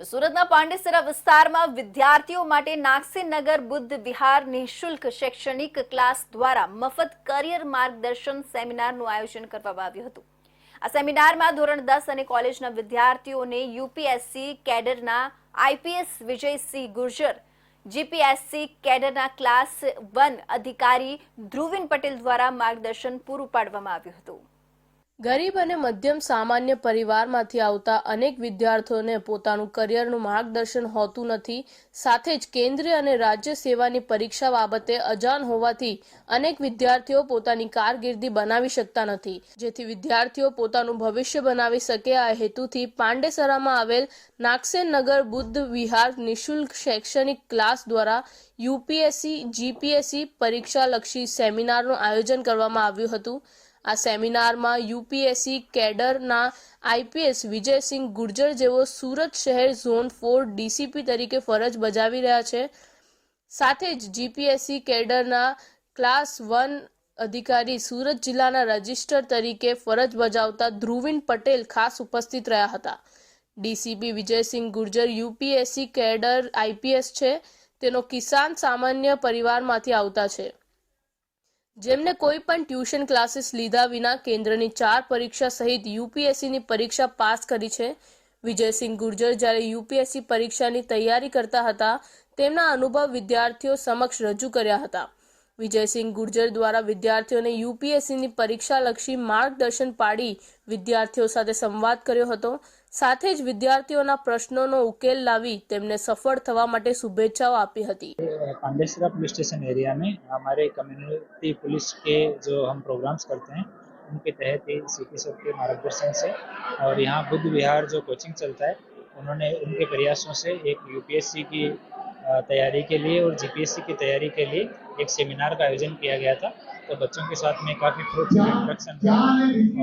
સુરતના પાંડેસરા વિસ્તારમાં વિદ્યાર્થીઓ માટે નાગસેનગર બુદ્ધ વિહાર નિઃશુલ્ક શૈક્ષણિક ક્લાસ દ્વારા મફત કરિયર માર્ગદર્શન સેમિનારનું આયોજન કરવામાં આવ્યું હતું. આ સેમિનારમાં ધોરણ દસ અને કોલેજના વિદ્યાર્થીઓને યુપીએસસી કેડરના આઈપીએસ વિજયસિંહ ગુર્જર, જીપીએસસી કેડરના ક્લાસ વન અધિકારી ધ્રુવિન પટેલ દ્વારા માર્ગદર્શન પૂરું પાડવામાં આવ્યું હતું. ગરીબ અને મધ્યમ સામાન્ય પરિવારમાંથી આવતા અનેક વિદ્યાર્થીઓને પોતાનું કરિયરનું માર્ગદર્શન હોતું નથી. સાથે જ કેન્દ્રીય અને રાજ્ય સેવાની પરીક્ષા બાબતે અજાણ હોવાથી અનેક વિદ્યાર્થીઓ પોતાની કારકિર્દી બનાવી શકતા નથી. જેથી વિદ્યાર્થીઓ પોતાનું ભવિષ્ય બનાવી શકે આ હેતુથી પાંડેસરામાં આવેલ નાગસેન નગર બુદ્ધ વિહાર નિઃશુલ્ક શૈક્ષણિક ક્લાસ દ્વારા યુપીએસસી, જીપીએસસી પરીક્ષાલક્ષી સેમિનારનું આયોજન કરવામાં આવ્યું હતું. આ સેમિનારમાં યુપીએસસી કેડરના આઈપીએસ વિજયસિંહ ગુર્જર જેઓ સુરત શહેર ઝોન ફોર ડીસીપી તરીકે ફરજ બજાવી રહ્યા છે. સાથે જ જીપીએસસી કેડરના ક્લાસ વન અધિકારી સુરત જિલ્લાના રજિસ્ટર તરીકે ફરજ બજાવતા ધ્રુવિન પટેલ ખાસ ઉપસ્થિત રહ્યા હતા. DCP Vijaysinh Gurjar UPSC cadre IPS છે. તેનો કિસાન સામાન્ય પરિવારમાંથી આવતા છે. જેમને કોઈ પણ ટ્યુશન ક્લાસીસ લીધા વિના કેન્દ્રની ચાર પરીક્ષા સહિત યુપીએસસીની પરીક્ષા પાસ કરી છે. વિજયસિંહ ગુર્જર જ્યારે યુપીએસસી પરીક્ષાની તૈયારી કરતા હતા, તેમના અનુભવ વિદ્યાર્થીઓ સમક્ષ રજૂ કર્યા હતા. વિજયસિંહ ગુર્જર દ્વારા વિદ્યાર્થીઓને યુપીએસસીની પરીક્ષાલક્ષી માર્ગદર્શન પાડી વિદ્યાર્થીઓ સાથે સંવાદ કર્યો હતો સાથે જ વિદ્યાર્થીઓના પ્રશ્નોનો ઉકેલ લાવી તેમને સફળ થવા માટે શુભેચ્છાઓ આપી હતી पांडेसरा पुलिस स्टेशन एरिया में हमारे कम्युनिटी पुलिस के जो हम प्रोग्राम्स करते हैं उनके तहत ही सीपी सर के मार्गदर्शन से और यहाँ बुद्ध विहार जो कोचिंग चलता है उन्होंने उनके प्रयासों से एक यूपीएससी की अ, तैयारी के लिए और जीपीएससी की तैयारी के लिए एक सेमिनार का आयोजन किया गया था तो बच्चों के साथ में काफ़ी फ्रूटफुल इंट्रैक्शन रहा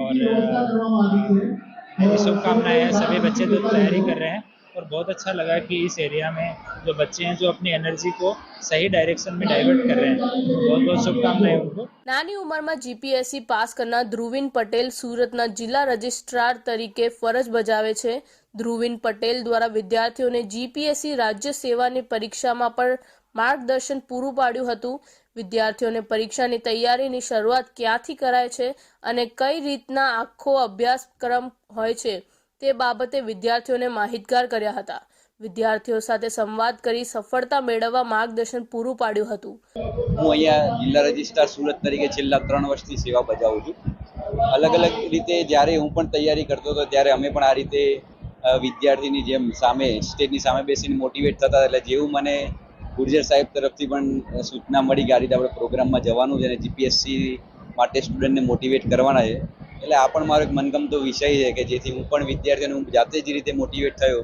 और अ, मेरी शुभकामनाएं हैं सभी बच्चे जो तैयारी कर रहे हैं और बहुत अच्छा लगा कि इस एरिया में जो बच्चे हैं जो अपनी एनर्जी को सही डायरेक्शन में डाइवर्ट कर रहे हैं बहुत बहुत शुभकामनाएं उनको નાની ઉંમરમાં જીપીએસસી પાસ કરનાર ધ્રુવિન પટેલ સુરતના જિલ્લા રજિસ્ટ્રાર તરીકે ફરજ બજાવે છે ધ્રુવિન પટેલ દ્વારા વિદ્યાર્થીઓને જીપીએસસી રાજ્ય સેવાની પરીક્ષામાં પણ માર્ગદર્શન પૂરું પાડ્યું હતું. વિદ્યાર્થીઓને પરીક્ષાની તૈયારીની શરૂઆત ક્યાંથી કરાય છે અને કઈ રીતના આખો અભ્યાસક્રમ હોય છે તે બાબતે વિદ્યાર્થીઓને માહિતગાર કર્યા હતા. વિદ્યાર્થીઓ સાથે સંવાદ કરી સફળતા મેળવવા માર્ગદર્શન પૂરું પાડ્યું હતું. હું અહીંયા જિલ્લા રજિસ્ટ્રાર સુરત તરીકે છેલ્લા ત્રણ વર્ષથી સેવા બજાવું છું. અલગ અલગ રીતે જ્યારે હું પણ તૈયારી કરતો હતો ત્યારે અમે પણ આ રીતે વિદ્યાર્થીની જેમ સામે, સ્ટેજની સામે બેસીને મોટિવેટ થતા એટલે જેવું મને ગુર્જર સાહેબ તરફથી પણ સૂચના મળી કે આ રીતે આપણે પ્રોગ્રામમાં જવાનું છે અને જીપીએસસી માટે સ્ટુડન્ટને મોટિવેટ કરવાના છે. એટલે આ પણ મારો એક મનગમતો વિષય છે કે જેથી હું પણ વિદ્યાર્થીઓને હું જાતે જ રીતે મોટિવેટ થયો.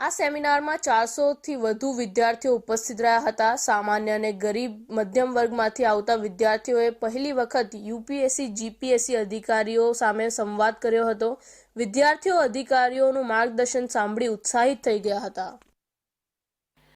આ સેમિનારમાં ચારસોથી વધુ વિદ્યાર્થીઓ ઉપસ્થિત રહ્યા હતા. સામાન્ય અને ગરીબ મધ્યમ વર્ગમાંથી આવતા વિદ્યાર્થીઓએ પહેલી વખત યુપીએસસી, જીપીએસસી અધિકારીઓ સામે સંવાદ કર્યો હતો. વિદ્યાર્થીઓ અધિકારીઓનું માર્ગદર્શન સાંભળી ઉત્સાહિત થઈ ગયા હતા.